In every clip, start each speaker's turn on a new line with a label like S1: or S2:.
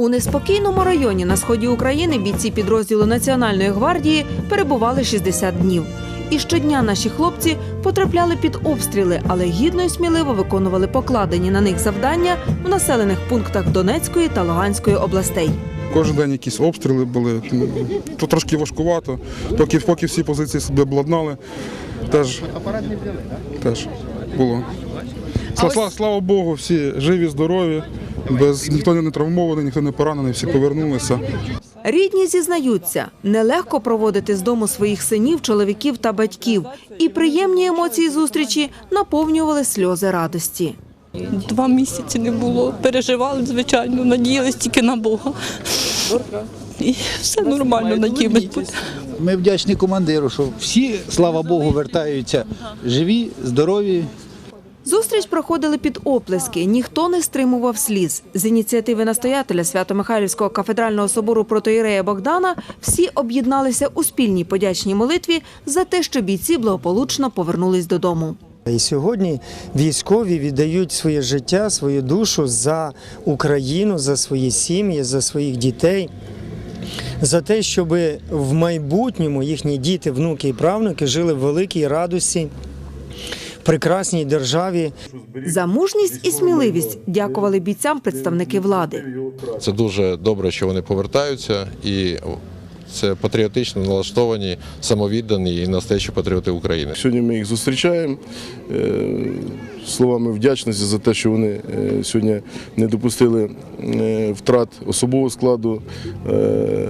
S1: У неспокійному районі на сході України бійці підрозділу Національної гвардії перебували 60 днів. І щодня наші хлопці потрапляли під обстріли, але гідно і сміливо виконували покладені на них завдання в населених пунктах Донецької та Луганської областей.
S2: Кожен день якісь обстріли були. То трошки важкувато. Поки, поки всі позиції себе обладнали, теж, теж було. Слава, слава Богу, всі живі, здорові, без, ніхто не травмований, ніхто не поранений, всі повернулися.
S1: Рідні зізнаються, нелегко проводити з дому своїх синів, чоловіків та батьків, і приємні емоції зустрічі наповнювали сльози радості.
S3: Два місяці не було. Переживали, звичайно, надіялись тільки на Бога. І все нормально, надіємось буде.
S4: Ми вдячні командиру, що всі, слава Богу, вертаються живі, здорові.
S1: Зустріч проходили під оплески. Ніхто не стримував сліз. З ініціативи настоятеля Свято-Михайлівського кафедрального собору протоїрея Богдана всі об'єдналися у спільній подячній молитві за те, що бійці благополучно повернулись додому.
S5: І сьогодні військові віддають своє життя, свою душу за Україну, за свої сім'ї, за своїх дітей, за те, щоб в майбутньому їхні діти, внуки і правнуки жили в великій радості, прекрасній державі.
S1: За мужність і сміливість дякували бійцям представники влади.
S6: Це дуже добре, що вони повертаються, і це патріотично налаштовані, самовіддані і настоящі патріоти України.
S7: Сьогодні ми їх зустрічаємо е, словами вдячності за те, що вони е, сьогодні не допустили е, втрат особового складу, е,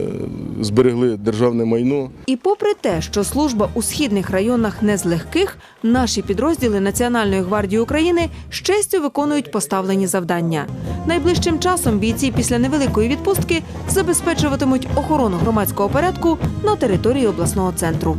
S7: зберегли державне майно.
S1: І попри те, що служба у східних районах не з легких, наші підрозділи Національної гвардії України з честю виконують поставлені завдання. Найближчим часом бійці після невеликої відпустки забезпечуватимуть охорону громадського порядку на території обласного центру.